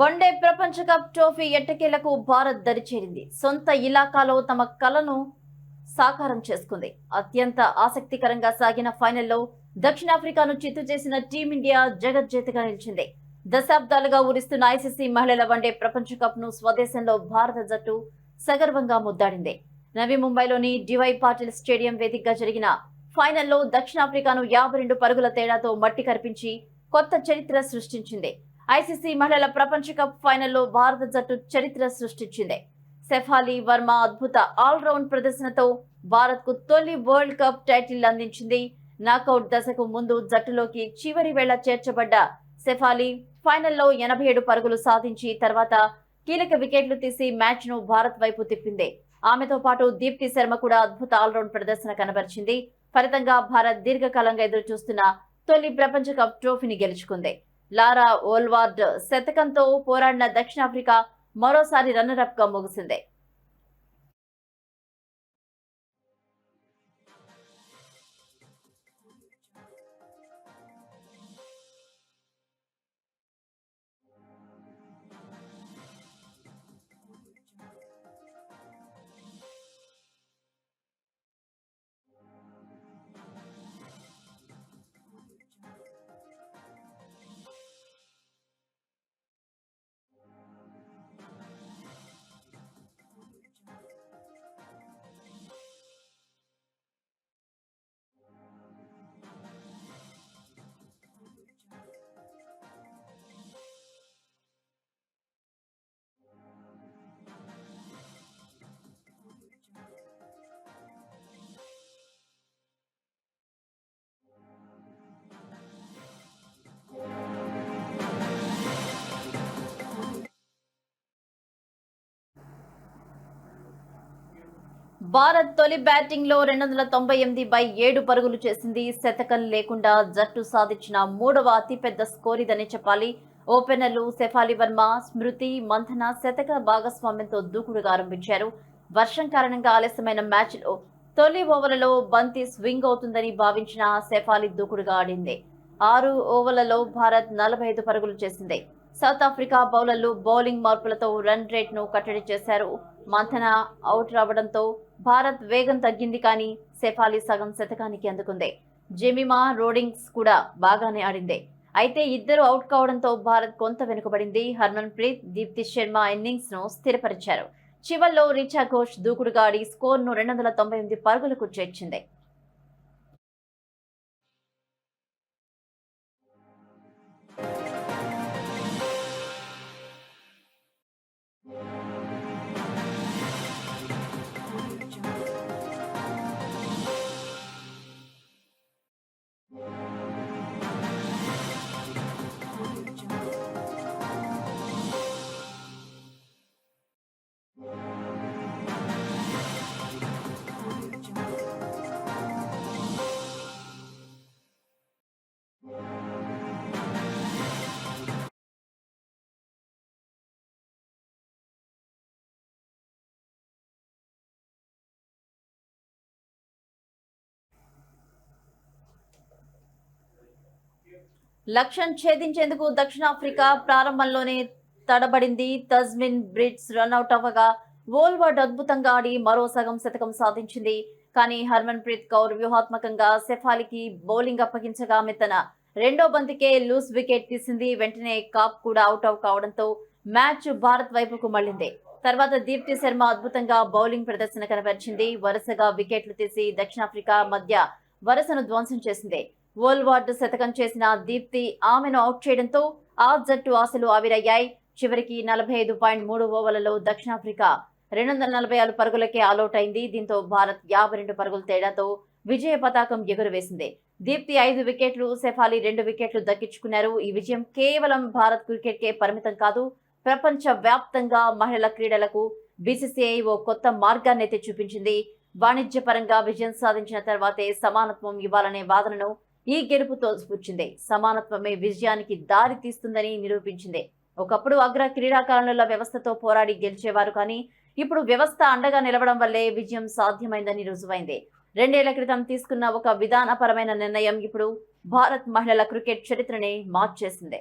One day ప్రపంచ cup trophy ఎట్టకేలకు భారత్ దరిచేరింది. సొంత ఇలాకాలో తమ కలను సాకారం చేసుకుంది. అత్యంత ఆసక్తికరంగా సాగిన ఫైనల్లో దక్షిణాఫ్రికాను చిత్తు చేసిన టీమిండియా జగజ్జేతగా నిలిచింది. దశాబ్దాలుగా ఊరిస్తున్న ఐసీసీ మహిళల వన్డే ప్రపంచ కప్ను స్వదేశంలో భారత జట్టు సగర్వంగా ముద్దాడింది. నవీ ముంబైలోని డివై పాటిల్ స్టేడియం వేదికగా జరిగిన ఫైనల్లో దక్షిణాఫ్రికాను యాభై రెండు పరుగుల తేడాతో మట్టి కరిపించి కొత్త చరిత్ర సృష్టించింది. ఐసీసీ మహిళల ప్రపంచ కప్ ఫైనల్లో భారత జట్టు చరిత్ర సృష్టించింది. సెఫాలి వర్మ అద్భుత ఆల్రౌండ్ ప్రదర్శనతో భారత్కు తొలి వరల్డ్ కప్ టైటిల్ అందించింది. నాకౌట్ దశకు ముందు జట్టులోకి చివరి వేళ చేర్చబడ్డ సెఫాలి ఫైనల్లో ఎనభై ఏడు పరుగులు సాధించి తర్వాత కీలక వికెట్లు తీసి మ్యాచ్ను భారత్ వైపు తిప్పింది. ఆమెతో పాటు దీప్తి శర్మ కూడా అద్భుత ఆల్రౌండ్ ప్రదర్శన కనబరిచింది. ఫలితంగా భారత్ దీర్ఘకాలంగా ఎదురు చూస్తున్న తొలి ప్రపంచ కప్ ట్రోఫీని గెలుచుకుంది. లారా ఓల్వార్డ్ శతకంతో పోరాడిన దక్షిణాఫ్రికా మరోసారి రన్నరప్గా ముగిసింది. భారత్ తొలి బ్యాటింగ్లో రెండు వందల తొంభై ఎనిమిది బై ఏడు పరుగులు చేసింది. శతకం లేకుండా జట్టు సాధించిన మూడవ అతిపెద్ద స్కోర్ ఇదని చెప్పాలి. ఓపెనర్లు సెఫాలి వర్మ స్మృతి మంథన శతక భాగస్వామ్యంతో దూకుడుగా ఆరంభించారు. వర్షం కారణంగా ఆలస్యమైన మ్యాచ్లో తొలి ఓవర్లలో బంతి స్వింగ్ అవుతుందని భావించిన సెఫాలి దూకుడుగా ఆడింది. ఆరు ఓవర్లలో భారత్ నలభై ఐదు పరుగులు చేసింది. సౌత్ ఆఫ్రికా బౌలర్లు బౌలింగ్ మార్పులతో రన్ రేట్ను కట్టడి చేశారు. మంథన అవుట్ రావడంతో భారత్ వేగం తగ్గింది కానీ సెఫాలి సగం శతకానికి అందుకుంది. జెమిమా రోడింగ్స్ కూడా బాగానే ఆడింది. అయితే ఇద్దరు అవుట్ కావడంతో భారత్ కొంత వెనుకబడింది. హర్మన్ ప్రీత్ దీప్తి శర్మ ఇన్నింగ్స్ను స్థిరపరిచారు. చివర్లో రిచా ఘోష్ దూకుడుగా ఆడి స్కోర్ను రెండు వందల తొంభై ఎనిమిది పరుగులకు చేర్చింది. లక్ష్యం ఛేదించేందుకు దక్షిణాఫ్రికా ప్రారంభంలోనే తడబడింది. తజ్మిన్ బ్రిడ్స్ రన్అట్ అవ్వగా వోల్వర్డ్ అద్భుతంగా ఆడి మరో సగం శతకం సాధించింది. కానీ హర్మన్ ప్రీత్ కౌర్ వ్యూహాత్మకంగా సెఫాలికి బౌలింగ్ అప్పగించగా ఆమె తన రెండో బంతికే లూస్ వికెట్ తీసింది. వెంటనే కాప్ కూడా అవుట్ అవుట్ కావడంతో మ్యాచ్ భారత్ వైపుకు మళ్ళింది తర్వాత దీప్తి శర్మ అద్భుతంగా బౌలింగ్ ప్రదర్శన కనబరిచింది. వరుసగా వికెట్లు తీసి దక్షిణాఫ్రికా మధ్య వరుసను ధ్వంసం చేసింది. వరల్డ్ వార్డు శతకం చేసిన దీప్తి ఆమెను అవుట్ చేయడంతో ఆ జట్టు ఆశలు ఆవిరయ్యాయి. చివరికి నలభై ఐదు పాయింట్ మూడు ఓవర్లలో దక్షిణాఫ్రికా రెండు వందల నలభై ఆరు పరుగులకే ఆలౌట్ అయింది. దీంతో భారత్ యాభై రెండు పరుగుల తేడాతో విజయ పతాకం ఎగురవేసింది. దీప్తి ఐదు వికెట్లు సెఫాలి రెండు వికెట్లు దక్కించుకున్నారు. ఈ విజయం కేవలం భారత్ క్రికెట్ కే పరిమితం కాదు ప్రపంచ వ్యాప్తంగా మహిళల క్రీడలకు బీసీసీఐ ఓ కొత్త మార్గాన్ని అయితే చూపించింది. వాణిజ్యపరంగా విజయం సాధించిన తర్వాతే సమానత్వం ఇవ్వాలనే వాదనను ఈ గెలుపు తోసిపుచ్చింది. సమానత్వమే విజయానికి దారి తీస్తుందని నిరూపించింది. ఒకప్పుడు అగ్ర క్రీడాకారుల వ్యవస్థతో పోరాడి గెలిచేవారు కానీ ఇప్పుడు వ్యవస్థ అండగా నిలవడం వల్లే విజయం సాధ్యమైందని రుజువైంది. రెండేళ్ళ క్రితం తీసుకున్న ఒక విధానపరమైన నిర్ణయం ఇప్పుడు భారత్ మహిళల క్రికెట్ చరిత్రనే మార్చేసింది.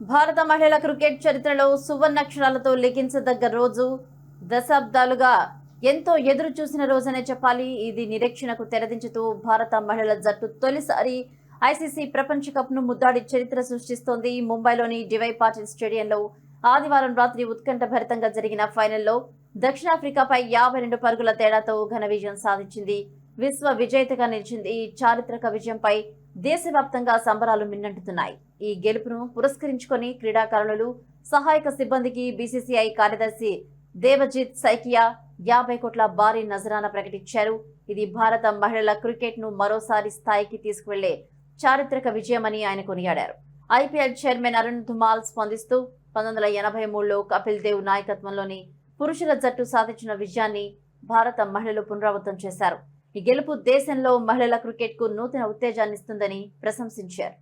భారత మహిళల క్రికెట్ చరిత్రలో సువర్ణక్షరాలతో లిఖించదగ్గ రోజు దశాబ్దాలుగా ఎంతో ఎదురు చూసిన రోజనే చెప్పాలి. ఇది నిరీక్షణకు తెరదించుతూ భారత మహిళల జట్టు తొలిసారి ఐసీసీ ప్రపంచ కప్ను ముద్దాడి చరిత్ర సృష్టిస్తోంది. ముంబైలోని డివై పాటిల్ స్టేడియంలో ఆదివారం రాత్రి ఉత్కంఠ భరితంగా జరిగిన ఫైనల్లో దక్షిణాఫ్రికాపై యాభై రెండు పరుగుల తేడాతో ఘన విజయం సాధించింది. విశ్వ విజేతగా నిలిచింది ఈ చారిత్రక విజయంపై దేశవ్యాప్తంగా సంబరాలు మిన్నంటున్నాయి ఈ గెలుపును పురస్కరించుకొని క్రీడాకారులు సహాయక సిబ్బందికి బీసీసీఐ కార్యదర్శి దేవజిత్ సైకియా యాభై కోట్ల భారీ నజరాన ప్రకటించారు. ఇది భారత మహిళల క్రికెట్ను మరోసారి స్థాయికి తీసుకువెళ్ళే చారిత్రక విజయమని ఆయన కొనియాడారు. ఐపీఎల్ చైర్మన్ అరుణ్ ధుమాల్ స్పందిస్తూ పంతొమ్మిది వందల ఎనభై మూడులో కపిల్ దేవ్ నాయకత్వంలోని పురుషుల జట్టు సాధించిన విజయాన్ని భారత మహిళలు పునరావృతం చేశారు. ఈ గెలుపు దేశంలో మహిళల క్రికెట్కు నూతన ఉత్తేజాన్నిస్తుందని ప్రశంసించారు.